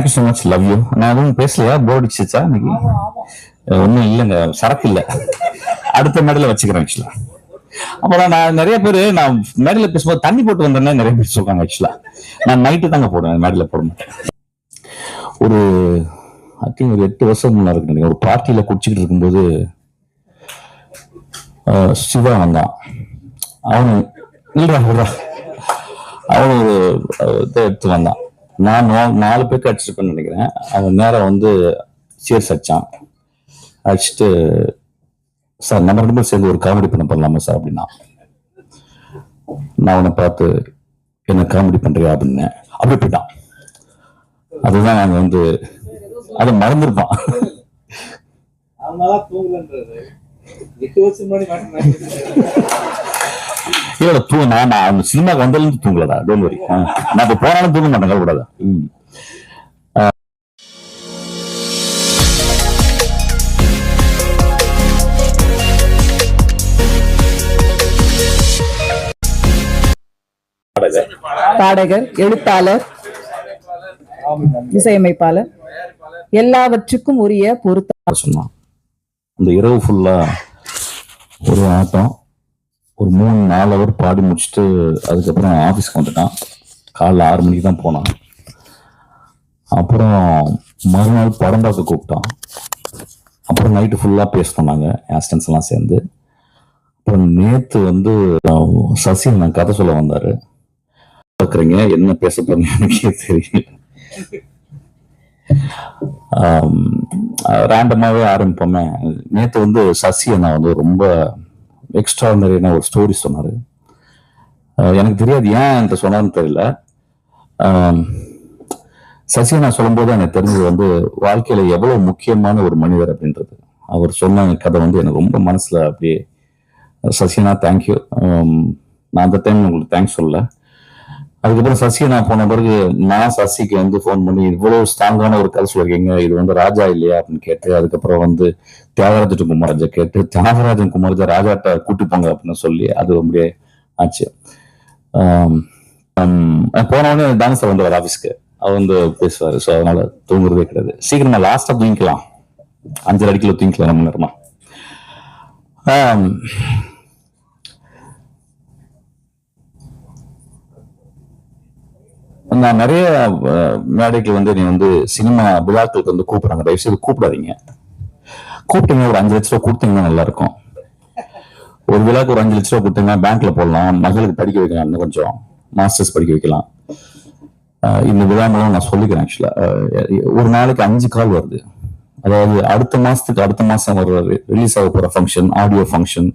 Thank you so much love you நான் எதுவும் பேசலையா? Board அடிச்சிச்சா இன்னைக்கு? ஒன்றும் இல்லைங்க. சரக்கு இல்லை. அடுத்த மேடையில் வச்சுக்கிறேன் ஆக்சுவலா அப்புறம் நான் நிறைய பேர் நான் மேடையில் பேசும்போது தண்ணி போட்டு வந்தேன்னா நிறைய பேர் சொல்றாங்க ஆக்சுவலா நான் நைட்டு தாங்க போடுவேன் மேடையில் போட மாட்டேன். ஒரு ஐ திங்க் ஒரு எட்டு வருஷம் முன்னாடி இருக்கு. ஒரு பார்ட்டியில குடிச்சிக்கிட்டு இருக்கும்போது சிவா வந்தான் அவனு இல்லடா விட்றா அவன் ஒரு இதை எடுத்து வந்தான். நான் நாலு பேருக்கு அடிச்சிருப்பேன்னு நினைக்கிறேன். அவன் நேரம் வந்து சேர்ஸ் அடிச்சான் அடிச்சுட்டு சார் நம்ம ரெண்டு பேரும் சேர்ந்து ஒரு காமெடி பண்ண பண்ணலாமா சார் அப்படின்னா? நான் அவனை பார்த்து என்ன காமெடி பண்றியா? அப்படின்னு. அப்படி போயிட்டான். அதுதான் நாங்க வந்து அதை மறந்துருப்பான். இல்ல தூ நான் அந்த சினிமாக்கு வந்தாலும் தூங்கலடா டோன்ட் வரி நான் இப்ப போனாலும் தூங்க மாட்டேன் கவலைப்படாத. பாடகர் எழுத்தாளர் இசையமைப்பாளர் எல்லாவற்றுக்கும் உரிய பொருத்த சொன்னான். அந்த இரவு ஃபுல்லா ஒரு ஆட்டம். ஒரு மூணு நாலு அவர் பாடி முடிச்சுட்டு அதுக்கப்புறம் ஆஃபீஸ்க்கு வந்துட்டான். காலைல ஆறு மணிக்கு தான் போனான். அப்புறம் மறுநாள் படம் பார்க்க கூப்பிட்டான். அப்புறம் நைட்டு ஃபுல்லாக பேசணும் நாங்கள் ஆஸ்டன்ஸ் எல்லாம் சேர்ந்து. அப்புறம் நேற்று வந்து சசி நான் கதை சொல்ல வந்தார். பார்க்குறீங்க என்ன பேச போறீங்க எனக்கே தெரியல. ரேண்டமாகவே ஆரம்பிப்போமே. நேற்று வந்து சசி நான் வந்து ரொம்ப எக்ஸ்ட்ரானரியான ஒரு ஸ்டோரி சொன்னார். எனக்கு தெரியாது ஏன் என்கிட்ட சொன்னார்னு தெரியல. ஆம், சசி சொல்லும்போது எனக்கு தெரிஞ்சது வந்து வாழ்க்கையில எவ்வளவு முக்கியமான ஒரு மனிதர் அப்படின்றது. அவர் சொன்ன கதை வந்து எனக்கு ரொம்ப மனசுல அப்படியே சசினா தேங்க்யூ நான் அந்த டைம் உங்களுக்கு தேங்க்ஸ் சொல்லலை. அதுக்கப்புறம் சசியை நான் போன பிறகு நான் சசிக்கு வந்து ஃபோன் பண்ணி இவ்வளவு ஸ்ட்ராங்கான ஒரு கதை சொல்லியிருக்கீங்க. இது வந்து ராஜா இல்லையா? அப்படின்னு கேட்டு அதுக்கப்புறம் வந்து தியாகராஜன் குமாரஜா கேட்டு தியாகராஜன் குமாரஜா ராஜாட்ட கூட்டி போங்க அப்படின்னு சொல்லி அது அப்படியே ஆச்சு. போனவொடனே டான்ஸர் வந்து ஆஃபீஸ்க்கு அவர் வந்து பேசுவார். ஸோ அதனால தூங்குறதே கிடையாது. சீக்கிரமா லாஸ்டா தூங்கிக்கலாம். அஞ்சரை அடிக்கல தூங்கிக்கலாம் ரொம்ப நேரமா. நான் நிறைய மேடைக்கு வந்து நீ வந்து சினிமா விழாக்களுக்கு வந்து கூப்பிடுறாங்க. தயவு செய்து கூப்பிடாதீங்க. கூப்பிட்டீங்க ஒரு அஞ்சு லட்ச ரூபா கொடுத்தீங்கன்னா நல்லா இருக்கும் ஒரு விழாக்கு ஒரு அஞ்சு லட்ச ரூபா கொடுத்தீங்கன்னா பேங்க்ல போடலாம். மகளுக்கு படிக்க வைக்கலாம் இன்னும் கொஞ்சம். மாஸ்டர்ஸ் படிக்க வைக்கலாம். இந்த விழா மூலம் நான் சொல்லிக்கிறேன் ஆக்சுவலா ஒரு நாளைக்கு அஞ்சு கால் வருது. அதாவது அடுத்த மாசத்துக்கு அடுத்த மாசம் ஒரு ரிலீஸ் ஆக போற ஃபங்க்ஷன் ஆடியோ ஃபங்க்ஷன்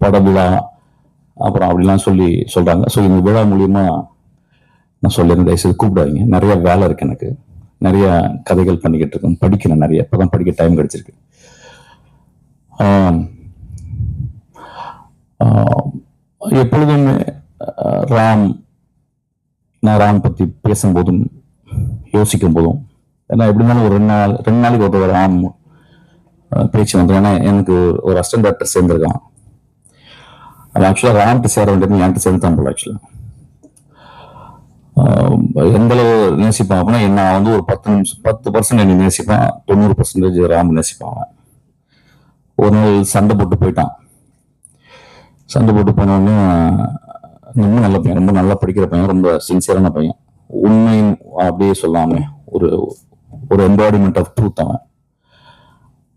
பட விழா அப்புறம் அப்படிலாம் சொல்லி சொல்றாங்க. ஸோ இந்த விழா மூலியமா நான் சொல்லியிருந்தேன் தயவுசெய்து கூப்பிடாதீங்க. நிறைய வேலை இருக்கு எனக்கு. நிறைய கதைகள் பண்ணிக்கிட்டு இருக்கேன் படிக்கிறேன் நிறைய. இப்பதான் படிக்க டைம் கிடைச்சிருக்கு. எப்பொழுதுமே ராம் நான் ராம் பத்தி பேசும்போதும் யோசிக்கும் போதும் ஏன்னா எப்படி இருந்தாலும் ஒரு ரெண்டு நாள் ரெண்டு நாளைக்கு ஒரு ராம் பேச்சு வந்து ஏன்னா எனக்கு ஒரு அசிஸ்டன்ட் டாக்டர் சேர்ந்துருக்கான். அது ஆக்சுவலாக ராம்கிட்ட சேர வேண்டியது என்கிட்ட சேர்ந்து தான் போல ஆக்சுவலாக எந்தளவு நேசிப்பான் அப்படின்னா நான் வந்து ஒரு பத்து நிமிஷம் பத்து பர்சன்ட் என்னை நேசிப்பான் தொண்ணூறு பர்சன்டேஜ் ராம் நேசிப்பான் ஒரு நாள் சண்டை போட்டு போயிட்டான். சண்டை போட்டு போனோடனே ரொம்ப நல்ல பையன் ரொம்ப நல்லா படிக்கிற பையன் ரொம்ப சின்சியரான பையன். உண்மையும் அப்படியே சொல்லாமே ஒரு ஒரு எம்பாடிமெண்ட் ஆஃப் ட்ரூத் அவன்.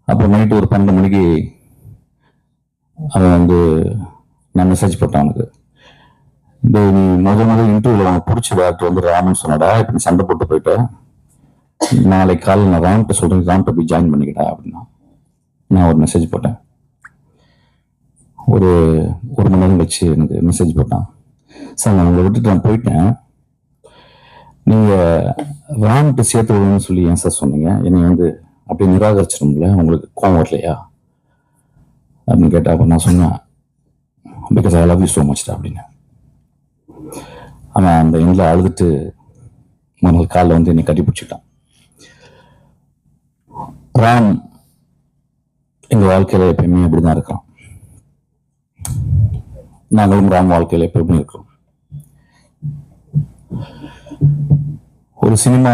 அப்புறம் நைட்டு ஒரு பன்னெண்டு மணிக்கு அவன் வந்து நான் மெசேஜ் போட்டான் அவனுக்கு. இந்த நீ முத முதல் இன்டர்வியூல நான் பிடிச்ச டேரக்டர் வந்து ராமன் சொன்னடா இப்ப நீ சண்டை போட்டு போயிட்டேன் நாளைக்கு காலையில் நான் ராம்கிட்ட சொல்றேன் ராம்கிட்ட போய் ஜாயின் பண்ணிக்கிட்டா அப்படின்னா நான் ஒரு மெசேஜ் போட்டேன். ஒரு ஒரு மணி நேரம் கழிச்சு எனக்கு மெசேஜ் போட்டான். சார் நான் உங்களை விட்டுட்டு நான் போயிட்டேன். நீங்க ராம்கிட்ட சேர்த்து விடுன்னு சொல்லி ஏன் சார் சொன்னீங்க? என்னை வந்து அப்படியே நிராகரிச்சிடும்ல உங்களுக்கு கோவம் வரலையா? அப்படின்னு கேட்டா அப்ப நான் சொன்னேன் because I love you so much அப்படின்னு. அவன் அந்த எண்ணில் அழுதுட்டு மறுநாள் காலில் வந்து என்னை கட்டி பிடிச்சிட்டான். ராம் எங்க வாழ்க்கையில எப்பயுமே அப்படிதான் இருக்கான். நாங்களும் ராம் வாழ்க்கையில எப்பயுமே இருக்கிறோம் ஒரு சினிமா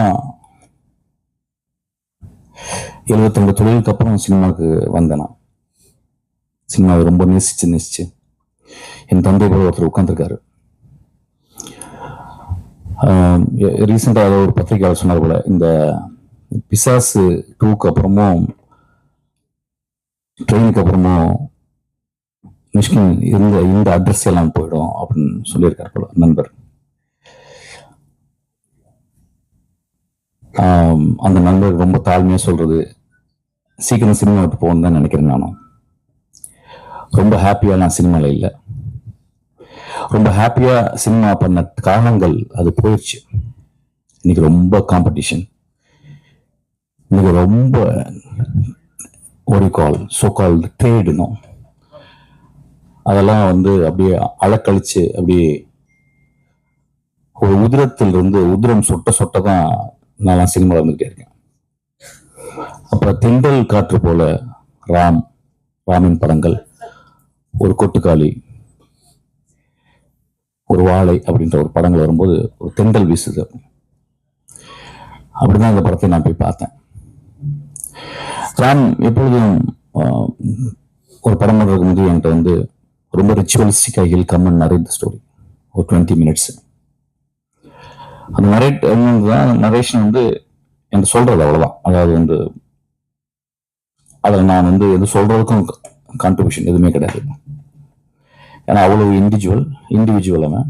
எழுபத்தி ரெண்டு தொழிலுக்கு அப்புறம் சினிமாவுக்கு வந்தேன் சினிமாவை ரொம்ப நேசிச்சு நேசிச்சு. என் தந்தை கூட ஒருத்தர் உட்காந்துருக்காரு ரீசெண்டாக ஏதோ ஒரு பத்திரிகையாளர் சொன்னார் போல இந்த பிசாசு டூக்கு அப்புறமும் ட்ரெயினுக்கு அப்புறமும் மிஷ்கின் இருந்த இந்த அட்ரஸ் எல்லாம் போயிடும் அப்படின்னு சொல்லியிருக்காரு போல நண்பர். அந்த நண்பர் ரொம்ப தாழ்மையாக சொல்றது சீக்கிரம் சினிமா விட்டு போகணும்னு தான் நினைக்கிறேன் நானும். ரொம்ப ஹாப்பியாக நான் சினிமாவில் இல்லை. ரொம்ப ஹாப்பியாக சினிமா பண்ண காரணங்கள் அது போயிடுச்சு. இன்னைக்கு ரொம்ப காம்படிஷன் இன்னைக்கு ரொம்ப ஒரு கால் சோ கால் ட்ரேடுனும் அதெல்லாம் வந்து அப்படியே அலக்கழிச்சு அப்படியே ஒரு உதிரத்தில் இருந்து உதிரம் சொட்ட சொட்ட தான் நான் சினிமாவில் இருந்துகிட்டே இருக்கேன். அப்புறம் தென்றல் காற்று போல ராம் ராமின் படங்கள். ஒரு கொட்டுக்காளி ஒரு வாழை அப்படின்ற ஒரு படங்கள் வரும்போது ஒரு தெண்டல் வீசுது. அப்படிதான் அந்த படத்தை நான் போய் பார்த்தேன். ராம் எப்பொழுதும் ஒரு படம் பண்றதுக்கு முன்னாடி என்கிட்ட வந்து ரொம்ப ரிச்சுவலிஸ்டிக்காக he'll come and narrate story ஒரு டுவெண்ட்டி மினிட்ஸ் அந்த நரேட் தான் நரேஷன் வந்து என்று சொல்றது அவ்வளவுதான். அதாவது வந்து அதில் நான் வந்து எது சொல்றதுக்கும் கான்ட்ரிபியூஷன் எதுவுமே கிடையாது. ஏன்னா அவ்வளவு இண்டிவிஜுவல் இண்டிவிஜுவல் அவன்.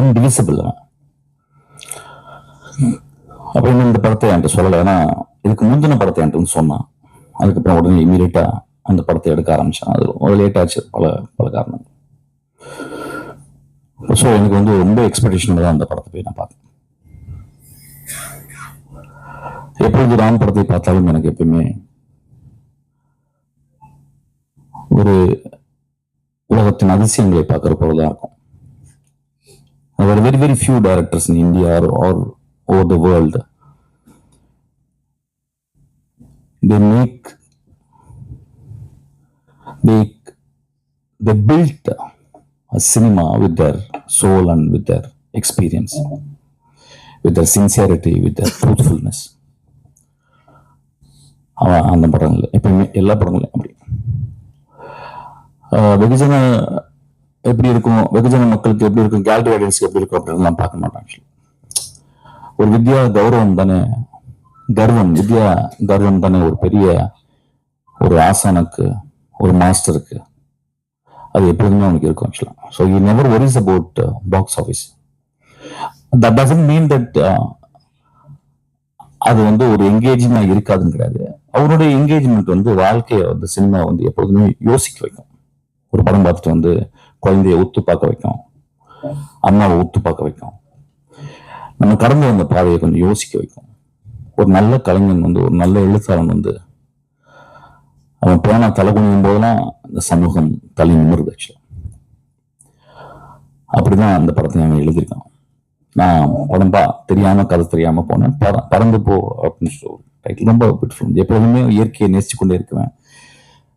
இன்டிவிசிபிள் அவன். அப்படின்னு இந்த படத்தை என்கிட்ட சொல்லலை. ஏன்னா இதுக்கு முந்தின படத்தை என்கிட்ட சொன்னான். அதுக்கப்புறம் உடனே இமீடியட்டா அந்த படத்தை எடுக்க ஆரம்பிச்சான். அது ஒரு லேட் ஆச்சு பல பல காரணங்கள். ஸோ எனக்கு வந்து ரொம்ப எக்ஸ்பெக்டேஷன் தான் அந்த படத்தை போய் நான் பார்த்தேன். எப்பொழுது ராம் படத்தை பார்த்தாலும் எனக்கு எப்பயுமே ஒரு உலகத்தின் அதிசயங்களை பார்க்குற போல தான் இருக்கும் There are very, very few directors in India or, or over the world. They make, they, they built a cinema with their soul and with their experience, with their sincerity, with their truthfulness. அவன் அந்த படங்கள்ல எப்பயுமே எல்லா படங்களையும் அப்படி ஆஹ் வெகுஜன எப்படி இருக்கும்? வெகுஜன மக்களுக்கு எப்படி இருக்கும்? கேலரி ஆடியன்ஸ்க்கு எப்படி இருக்கும் அப்படின்லாம் பார்க்க மாட்டாங்க ஒரு வித்யா கௌரவம் தானே? கர்வம் வித்யா கர்வம் தானே ஒரு பெரிய ஒரு ஆசானுக்கு ஒரு மாஸ்டருக்கு அது எப்போதுமே அவனுக்கு இருக்கும் ஆக்சுவலாக so you never worries about box office that doesn't mean that அது வந்து ஒரு என்கேஜிங்காக இருக்காதுன்னு கிடையாது. அவருடைய என்கேஜ்மெண்ட் வந்து வாழ்க்கையை வந்து சினிமா வந்து எப்போதுமே யோசிக்க வைக்கும். ஒரு படம் பார்த்துட்டு வந்து குழந்தைய ஒத்து பார்க்க வைக்கும். அம்மாவை ஒத்து பார்க்க வைக்கும். நம்ம கடந்து வந்த பாதையை கொஞ்சம் யோசிக்க வைக்கும். ஒரு நல்ல கலைஞன் வந்து ஒரு நல்ல எழுத்தாளன் வந்து அவன் பேனா தலை குனியும் போதெல்லாம் இந்த சமூகம் தலை நிமிர்ந்து ஆக்சுவலா. அப்படிதான் அந்த படத்தை அவன் எழுதியிருக்கான். நான் படம் பா தெரியாம கதை தெரியாம போனேன். பற- பறந்து போ அப்படின்னு சொல்லி டைட்டில் ரொம்ப பியூட்டிஃபுல் எப்பொழுதுமே இயற்கையை நேசிச்சு கொண்டே இருக்குவேன்.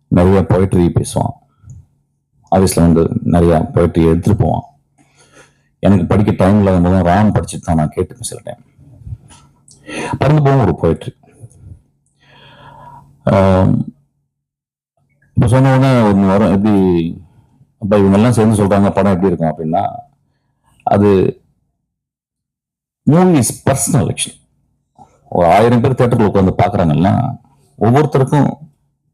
நிறைய பொயட்ரி பேசுவான். ஆஃபீஸில் வந்து நிறையா பொயட்ரி எடுத்துகிட்டு போவான். எனக்கு படிக்க டைம் இல்லாத போது ராம் படிச்சுட்டு தான் நான் கேட்டுப்பேன் சில டைம் பறந்து போகும் ஒரு பொயட்ரி இப்போ சொன்ன உடனே ஒன்று வரும் எப்படி அப்போ இவங்கெல்லாம் சேர்ந்து சொல்கிறாங்க படம் எப்படி இருக்கும் அப்படின்னா அது மூவி இஸ் பர்சனல் ஆக்சுவலி ஒரு ஆயிரம் பேர் தேட்டரில் உட்காந்து பார்க்குறாங்கன்னா ஒவ்வொருத்தருக்கும்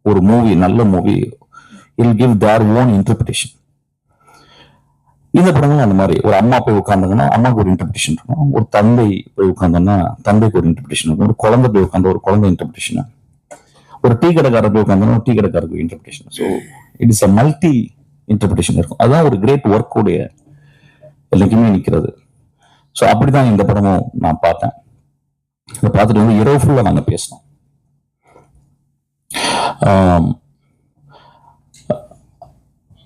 ஒரு மூவி நல்ல movie will give their own interpretation இந்த படங்கள் அந்த மாதிரி ஒரு அம்மா போய் உட்காந்தாங்கன்னா அம்மாவுக்கு ஒரு இன்டர்பிரிட்டேஷன் இருக்கும். ஒரு தந்தை போய் உட்காந்தோன்னா தந்தைக்கு ஒரு இன்டர்பிரிட்டேஷன் இருக்கும். ஒரு குழந்தை போய் உட்காந்து ஒரு குழந்தை இன்டர்பிரிட்டேஷன் ஒரு டீ கடைக்காரர் போய் உட்காந்தோன்னா tea கடைக்காரருக்கு interpretation so it is a multi interpretation இருக்கும். அதான் ஒரு கிரேட் ஒர்க்குடைய எல்லாத்தையுமே நிற்கிறது ஸோ அப்படிதான் இந்த படமும் நான் பார்த்தேன். இதை பார்த்துட்டு வந்து இரவு ஃபுல்லாக நாங்கள் பேசினோம்.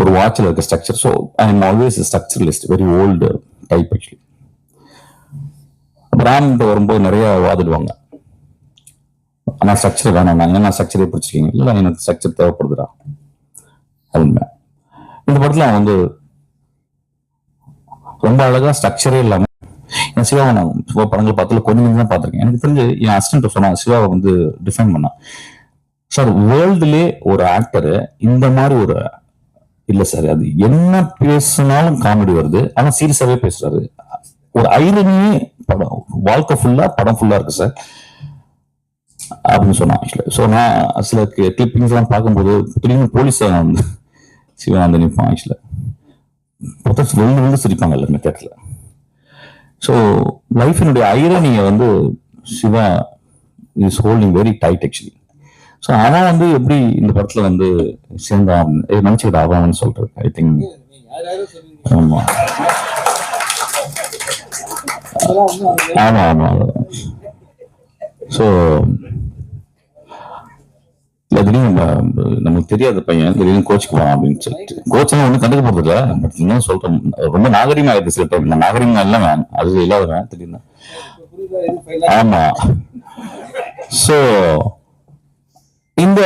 ஒரு வாட்சில் இருக்க structure so I am always structuralist very old type actually ராம்கிட்ட வரும்போது நிறைய வாதிடுவாங்க. ஆனால் ஸ்ட்ரக்சர் வேணாம் நான் என்ன ஸ்ட்ரக்சரே பிடிச்சிருக்கீங்க? இல்லை எனக்கு ஸ்ட்ரக்சர் தேவைப்படுதுடா. அதுமே இந்த படத்தில் அவன் வந்து ரொம்ப அழகா ஸ்ட்ரக்சரே இல்லாமல் என் சிவாவை நான் சிவா படங்கள் பார்த்துல கொஞ்சம் கொஞ்சம் தான் பார்த்துருக்கேன். எனக்கு தெரிஞ்சு என் அசிஸ்டன்ட் சொன்னான் சிவாவை வந்து டிஃபைன் பண்ணான் சார் வேர்ல்டுலே ஒரு ஆக்டர் இந்த மாதிரி ஒரு இல்ல சார் அது என்ன பேசினாலும் காமெடி வருது. ஆனா சீரியஸாவே பேசுறாரு. ஒரு ஐரனி படம் வாழ்க்கை ஃபுல்லா படம் ஃபுல்லா இருக்கு சார். அப்படின்னு சொன்னான் ஆக்சுவலி ஸோ நான் சில கிளிப்பிங்ஸ் எல்லாம் பார்க்கும்போது திடீர்னு போலீஸ் வந்து சிவா நிற்பான் ஆக்சுவலி புத்தகம் விழுந்து விழுந்து சிரிப்பாங்க எல்லாருமே தேட்டரில் ஸோ லைஃபினுடைய ஐரனியை வந்து Shiva is holding very tight actually so அவன் வந்து எப்படி இந்த படத்துல வந்து சேர்ந்தான்? நினைச்சுக்கிட்ட அவன் சொல்றது ஐ திங்க் ஆமா. ஆமா ஆமா ஸோ திடீர்னு நமக்கு தெரியாத பையன் திடீர்னு கோச்சுக்குவான் அப்படின்னு சொல்லிட்டு. கோச்செல்லாம் ஒன்றும் கண்டுக்க போறதில்ல பட் இன்னும் சொல்றேன் ரொம்ப நாகரிகமா ஆயிடுது சில டைம் நான் நாகரிகம் வேணும். அது இல்லாதவன் திடீர்னு. ஆமா. ஸோ இந்த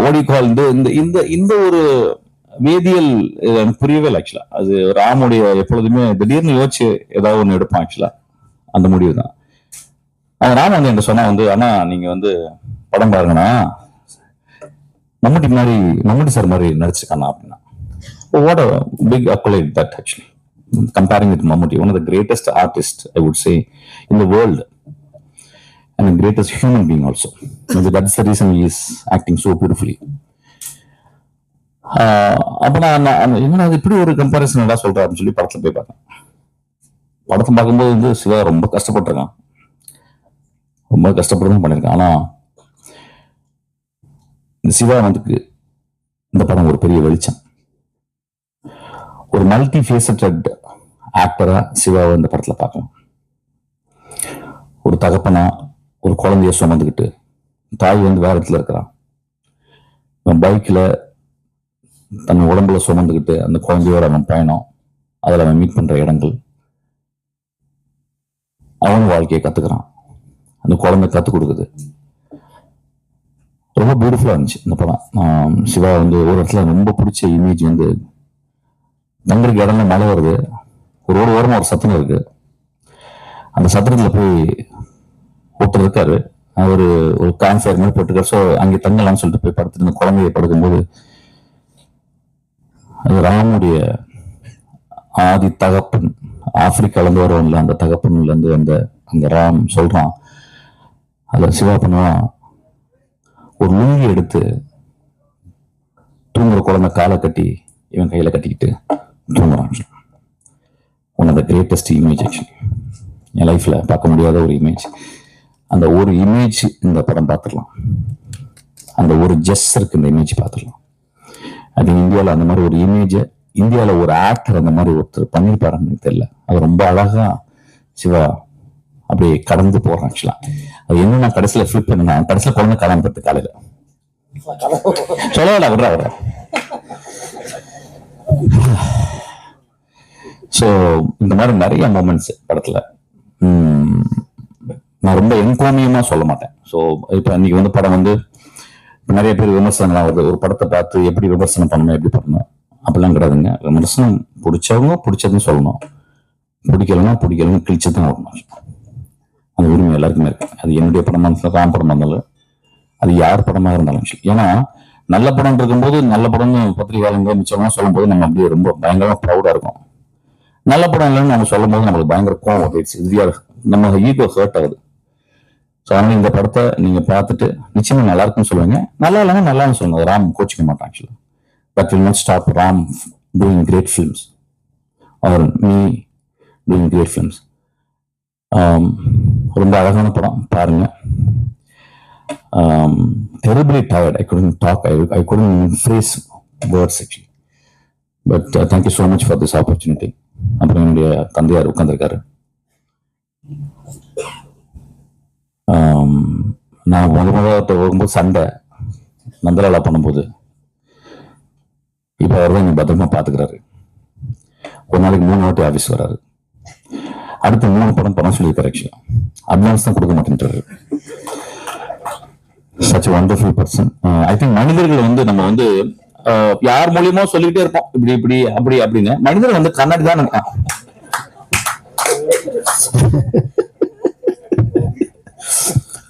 ஓடி கால் இந்த இந்த இந்த ஒரு வேதியியல் எனக்கு புரியவே இல்லை ஆக்சுவலா அது ராமுடைய எப்பொழுதுமே திடீர்னு யோசிச்சு ஏதாவது ஒன்று எடுப்பான் ஆக்சுவலா அந்த முடிவு தான் அந்த ராம் வந்து என்ன சொன்னா வந்து அண்ணா நீங்க வந்து படம் பாருங்கண்ணா. மம்முட்டி மாதிரி மம்முட்டி சார் மாதிரி நடிச்சிருக்காண்ணா அப்படின்னா. What a pick accurate that actually comparing with Mammootty one of the greatest artist I would say in the world and the greatest human being also. Maybe that's the reason he is acting so beautifully. Uh, அப்போ நான் நான் இப்படி ஒரு comparison என்ன சொல்றேன் அப்படின்னு சொல்லி படத்தில் போய் பார்த்தேன். படத்தை பார்க்கும்போது வந்து சிவா ரொம்ப கஷ்டப்பட்டிருக்கான். ரொம்ப கஷ்டப்பட்டு தான் பண்ணியிருக்கான். ஆனால் இந்த சிவா வந்துக்கு இந்த படம் ஒரு பெரிய வெளிச்சம். ஒரு மல்டி ஃபேசட்டட் ஆக்டராக சிவாவை இந்த படத்தில் பார்க்கலாம் ஒரு தகப்பனா ஒரு குழந்தைய சுமந்துக்கிட்டு தாய் வந்து வேற இடத்துல இருக்கிறான் அவன் பைக்கில் தன் உடம்புல சுமந்துக்கிட்டு அந்த குழந்தையோட அவன் பயணம் அதில் அவன் மீட் பண்ணுற இடங்கள். அவன் வாழ்க்கையை கற்றுக்கிறான் அந்த குழந்தை கற்றுக் கொடுக்குது. ரொம்ப பியூட்டிஃபுல்லாக இருந்துச்சு இந்த படம். சிவா வந்து ஒரு இடத்துல ரொம்ப பிடிச்ச இமேஜ் வந்து தங்களுக்கு இடம்லாம் மழை வருது. ஒரு ஒரு ஓரமாக ஒரு சத்தம் இருக்குது அந்த சத்திரத்தில் போய் போட்டிருக்காரு ஒரு ஒரு கான்ஃபயர் மாதிரி போட்டிருக்காரு. ஸோ அங்கே தங்கலாம்னு சொல்லிட்டு போய் படுத்துட்டு இந்த குழந்தைய படுக்கும்போது அது ராமுடைய ஆதி தகப்பன் ஆப்பிரிக்காலேருந்து வருவான்ல அந்த தகப்பன்லேருந்து அந்த அந்த ராம் சொல்றான். அதில் சிவா பண்ணுவான் ஒரு லுங்கி எடுத்து தூங்குற குழந்தை காலை கட்டி இவன் கையில் கட்டிக்கிட்டு தூங்குறான். One of the greatest image actually என் லைஃப்பில் பார்க்க முடியாத ஒரு இமேஜ் அந்த ஒரு இமேஜ் இந்த படம் பார்த்துடலாம். அந்த ஒரு ஜெஸ்ஸருக்கு இந்த இமேஜ் பார்த்துடலாம். அது இந்தியாவில் அந்த மாதிரி ஒரு இமேஜை இந்தியாவில் ஒரு ஆக்டர் அந்த மாதிரி ஒருத்தர் பண்ணியிருப்பாருன்னு எனக்கு தெரியல. அது ரொம்ப அழகா சிவா அப்படியே கடந்து போறான் ஆக்சுவலா அது என்ன நான் கடைசியில் ஃபிளிப் பண்ணா கடைசியில் குழந்தை காணாம போயிட்டு காலையில. சொல்லல விடுறா விடுறா. ஸோ இந்த மாதிரி நிறைய மூமெண்ட்ஸ் படத்துல. உம், நான் ரொம்ப என்கோமியமா சொல்ல மாட்டேன். ஸோ இப்போ இன்னைக்கு வந்து படம் வந்து நிறைய பேர் விமர்சனம்லாம் வருது ஒரு படத்தை பார்த்து எப்படி விமர்சனம் பண்ணணும் எப்படி பண்ணணும் அப்படிலாம் கிடையாதுங்க. விமர்சனம் பிடிச்சவங்க பிடிச்சதுன்னு சொல்லணும். பிடிக்கலன்னா பிடிக்கலன்னு கிழிச்சதும் வரணும். அந்த உரிமை எல்லாருக்குமே இருக்கு. அது என்னுடைய படமா இருந்தாலும் ராம் படமா இருந்தாலும் அது யார் படமா இருந்தாலும் சரி. ஏன்னா நல்ல படம் இருக்கும்போது நல்ல படம்னு பத்திரிகையாளங்க மிச்சம்லாம் சொல்லும்போது நம்ம அப்படியே ரொம்ப பயங்கரமா ப்ரௌடா இருக்கும். நல்ல படம் இல்லைன்னு நம்ம சொல்லும் போது நம்மளுக்கு பயங்கர கோவம் வருது நம்ம ஈகோ ஹர்ட் ஆகுது. ஸோ அதனால இந்த படத்தை நீங்க பார்த்துட்டு நிச்சயமா நல்லா இருக்குன்னு சொல்லுவீங்க. நல்லா இல்லைன்னா நல்லான்னு சொல்லுங்க. ராம் கோச்சிக்க மாட்டான் ஆக்சுவலா but will not stop Ram doing great films or me doing great films ரொம்ப அழகான படம். பாருங்க. Terribly tired I couldn't talk I I couldn't couldn't words actually but thank you so much for this opportunity அப்புறம் என்னுடைய தந்தையார் உட்காந்துருக்காரு நான் முத முதல்ல போகும்போது சண்டை நந்தலாலா பண்ணும்போது. இப்போ அவர் தான் பத்திரமா பார்த்துக்கிறாரு ஒரு நாளைக்கு மூணு வாட்டி ஆஃபீஸ் வராரு. அடுத்த மூணு படம் பணம் சொல்லியிருக்காரு ஆக்சுவலா அட்வான்ஸ் தான் கொடுக்க மாட்டேன்றாரு. Such wonderful person I think மனிதர்கள் வந்து நம்ம வந்து யார் மூலியமோ சொல்லிக்கிட்டே இருப்போம். இப்படி இப்படி அப்படி அப்படின்னு. மனிதர் வந்து கண்ணாடி தான் நினைப்பான்.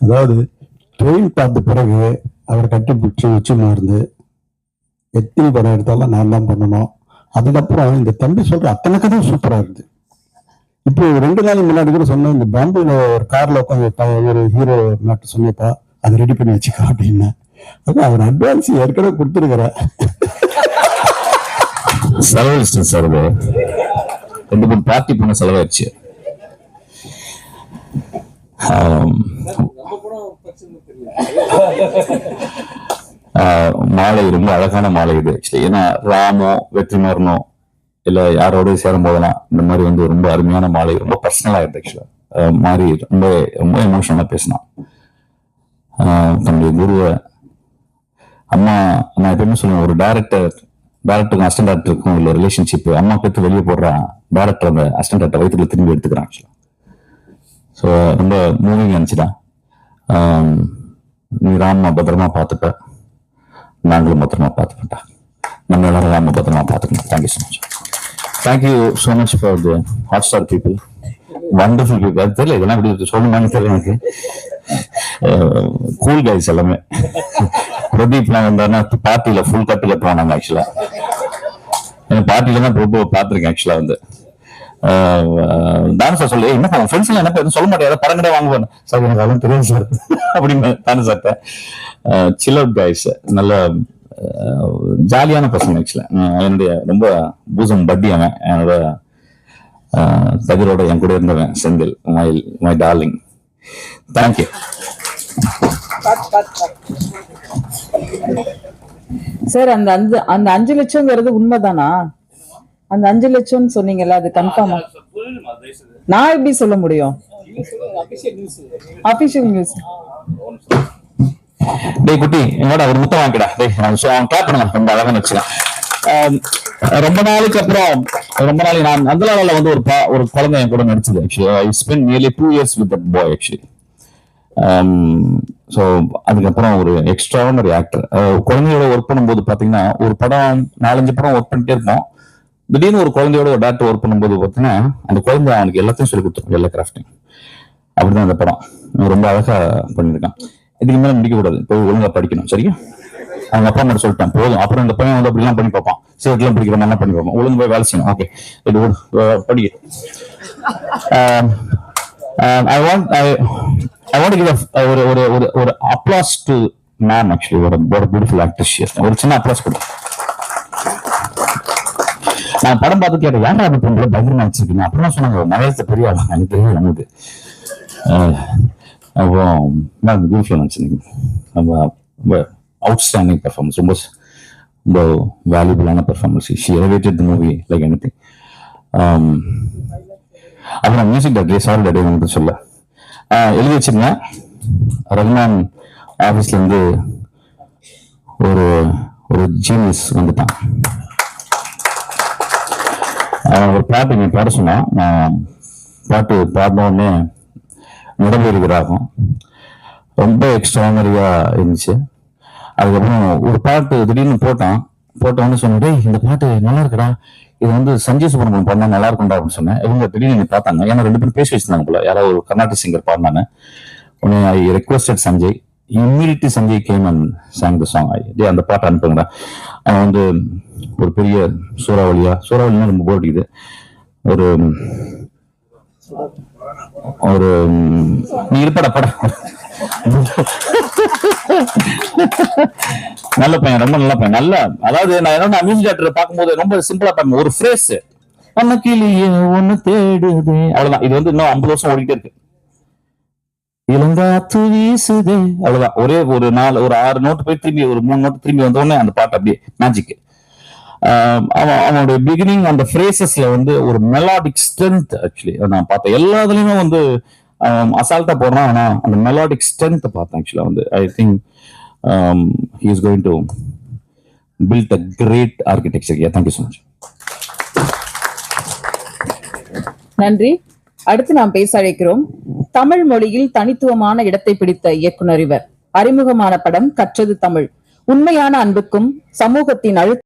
அதாவது தொழில் பார்த்த பிறகு அவர் கட்டிப்பிடிச்சு உச்சமா இருந்து எத்தனை படம் எடுத்தாலும் நான் தான் பண்ணணும். அதுக்கப்புறம் இந்த தம்பி சொல்ற அத்தனை கதையும் சூப்பராக இருக்குது இப்போ ஒரு ரெண்டு நாள் முன்னாடி கூட சொன்னேன் இந்த பாம்பேல ஒரு கார்ல உட்காந்து ஒரு ஹீரோ நாட்டு சொன்னப்பா அதை ரெடி பண்ணி வச்சுக்கோ அப்படின்னா. அது அவர் அட்வான்ஸ் ஏற்கனவே கொடுத்துருக்கிறேன் செலவழிச்சிட்டேன் சார் ரெண்டு மூணு பார்ட்டி பண்ண செலவாயிடுச்சு. ஆஹ், மாலை ரொம்ப அழகான மாலை இது. ஆக்சுவலி ஏன்னா ராமோ வெற்றிமாறனோ இல்ல யாரோட சேரும் போதெல்லாம் இந்த மாதிரி வந்து ரொம்ப அருமையான மாலை ரொம்ப பர்சனலா இருக்கு ஆக்சுவலா மாறி ரொம்ப ரொம்ப எமோஷனலா பேசினான். ஆஹ், தன்னுடைய குருவை. அம்மா நான் எப்பயுமே சொல்லுவேன் ஒரு டேரக்டர் டேரக்டருக்கும் அசிஸ்டன்ட் டேரக்டருக்கும் உள்ள ரிலேஷன்ஷிப் அம்மா பெற்று வெளியே போடுறான் டேரக்டர் அந்த அசிஸ்டன்ட் டேரக்டர் வயிற்றுல திரும்பி எடுத்துக்கிறான் ஆக்சுவலா ஸோ ரொம்ப மூவிங் நினைச்சுதான் நீ ராம பத்திரமா பார்த்துப்ப நாங்களும் பத்திரமா பார்த்துப்பட்டா நம்ம எல்லாரும் ராம பத்திரமா பார்த்துக்கணும். Thank you so much thank you so much for the Hotstar people wonderful people அது தெரியல இதெல்லாம் இப்படி சொல்லணும்னு தெரியல எனக்கு. கூல் கைஸ் எல்லாமே. பிரதீப்லாம் இருந்தாருன்னா பார்ட்டியில ஃபுல் கட்டு கட்டுவான் ஆக்சுவலாக ஆக்சுவலா எனக்கு பார்ட்டியில தான் ரொம்ப பார்த்துருக்கேன் ஆக்சுவலா வந்து. டான்ஸ் சொல்லி. என்ன பண்ண ஃப்ரெண்ட்ஸ் எல்லாம் என்ன பண்ண சொல்ல மாட்டேன். படம் கடை வாங்குவேன். சார் எனக்கு அதெல்லாம் தெரியும் சார். அப்படின்னு டான்ஸ் சார்ட்ட சில் அவுட் கைஸ் நல்ல ஜாலியான பர்சன் ஆக்சுவலா என்னுடைய ரொம்ப பூசம் பட்டி அவன். என்னோட அஹ், தகுரோட என் கூட இருந்தவன் Senthil my my darling thank you sir அந்த அஞ்சு அந்த அஞ்சு லட்சம்ங்கிறது உண்மைதானா? அந்த அஞ்சு லட்சம்னு சொன்னீங்கல்ல அது கன்ஃபார்மா நான் எப்படி சொல்ல முடியும்? அபிஷியல் நியூஸ் டேய் குட்டி என்னோட ஒரு முத்தம் வாங்கிடா டேய் ஸோ அவன் கிளாப் பண்ணுங்க. ரொம்ப அழகா வச்சுக்கலாம் ரொம்ப நாளுக்கு அப்புறம் ரொம்ப நாள் நான் அந்தலால வந்து ஒரு பா- ஒரு குழந்தை என் கூட நடிச்சது actually I spend nearly two years with that boy actually so அதுக்கப்புறம் ஒரு எக்ஸ்ட்ரானரி ஆக்டர் குழந்தையோட ஒர்க் பண்ணும்போது பார்த்தீங்கன்னா ஒரு படம் நாலஞ்சு படம் ஒர்க் பண்ணிட்டே இருப்போம் திடீர்னு ஒரு குழந்தையோட ஒரு டாக்டர் ஒர்க் பண்ணும்போது பார்த்தீங்கன்னா அந்த குழந்தை அவனுக்கு எல்லாத்தையும் சொல்லி கொடுத்துரும் எல்லா கிராஃப்டிங் அப்படிதான் அந்த படம். ரொம்ப அழகா பண்ணியிருக்கான். இதுக்கு மேலே முடிக்க கூடாது. ஒழுங்கா படிக்கணும் சரியா? அவங்க அப்பா அம்மா சொல்லிட்டான் போதும். அப்புறம் இந்த பையன் வந்து அப்படிலாம் பண்ணி பார்ப்பான். சிவட்லாம் பிடிக்கிற மாதிரிலாம் பண்ணி பார்ப்பான். ஒழுங்கு போய் வேலை செய்யணும். ஓகே இது விடு, படிக்க I want I want give ஒரு ஒரு ஒரு ஒரு அப்ளாஸ் டு மேம் ஆக்சுவலி ஒரு பியூட்டிஃபுல் ஆக்ட்ரஸ் ஒரு சின்ன அப்ளாஸ் கொடுக்கும் நான் படம் பார்த்து கேட்டேன் யாரா அந்த பொண்ணு பயங்கரமா வச்சிருக்கீங்க அப்புறம் சொன்னாங்க. மலையத்தை பெரிய ஆளா? எனக்கு தெரியல நமக்கு அப்போ நான் பியூட்டிஃபுல் நினச்சிருந்தேன் ரொம்ப ரொம்ப அவுட்ஸ்டாண்டிங் பர்ஃபார்மன்ஸ் ரொம்ப ரொம்ப வேல்யூபிளான performance she elevated the movie like any thing அப்புறம் மியூசிக் டே சாரி டே வந்து சொல்ல எழுதி வச்சிருந்தேன். ரஹ்மான் ஆஃபீஸ்ல இருந்து ஒரு ஒரு ஜீனியஸ் வந்துட்டான். ஒரு பாட்டு நீ பாட சொன்னா நான் பாட்டு பாடினோடனே உடனே நடவடிக்கிறாகும் ரொம்ப எக்ஸ்ட்ரானரியா இருந்துச்சு. அதுக்கப்புறம் ஒரு பாட்டு திடீர்னு போட்டான். போட்டோன்னு சொன்னேன் இந்த பாட்டு நல்லா இருக்குடா. இது வந்து சஞ்சய் சுப்ரமணியம் பாடினா நல்லா இருக்கும்டா அப்படின்னு சொன்னேன். இவங்க திடீர்னு பார்த்தாங்க. ஏன்னா ரெண்டு பேரும் பேசி வச்சிருந்தாங்க போல. யாராவது ஒரு கர்நாடக சிங்கர் பாடினாங்க. உடனே I requested Sanjay. Immediately Sanjay came and sang the song டே அந்த பாட்டை அனுப்புங்கடா. அவன் வந்து ஒரு பெரிய சூறாவளியா? சூறாவளினா ரொம்ப போர் அடிக்குது ஒரு ஒரு நீ இருப்பட பட நல்ல பையன் ரொம்ப நல்ல பையன். நல்ல அதாவது நான் என்னோட மியூசிக் டேரக்டர் பார்க்கும்போது ரொம்ப சிம்பிளா பார்ப்பேன் ஒரு ஃப்ரேஸ் ஒன்னு கிளியே ஒன்னு தேடுது. அவ்வளவுதான். இது வந்து இன்னும் ஐம்பது வருஷம் ஓடிக்கிட்டே இருக்கு. இளங்காத்து வீசுதே. அவ்வளவுதான். ஒரே ஒரு நாலு ஒரு ஆறு நோட்டு போய் திரும்பி ஒரு மூணு நோட்டு திரும்பி வந்தோடனே அந்த பாட்டு அப்படியே மேஜிக் அவன் அவனுடைய பிகினிங் அந்த ஃப்ரேசஸ்ல வந்து ஒரு மெலாடிக் ஸ்ட்ரென்த் ஆக்சுவலி நான் பார்த்தேன் எல்லா இதுலயுமே வந்து அசால்ட்டா போடுறான் ஆனா அந்த மெலாடிக் ஸ்ட்ரென்த் பார்த்தேன் ஆக்சுவலா வந்து. I think he going to build a great architecture yeah here. Thank you நன்றி. அடுத்து நாம் பேச அழைக்கிறோம் தமிழ் மொழியில் தனித்துவமான இடத்தை பிடித்த இயக்குனர் இவர். அறிமுகமான படம் கற்றது தமிழ். உண்மையான அன்புக்கும் சமூகத்தின் அழுத்த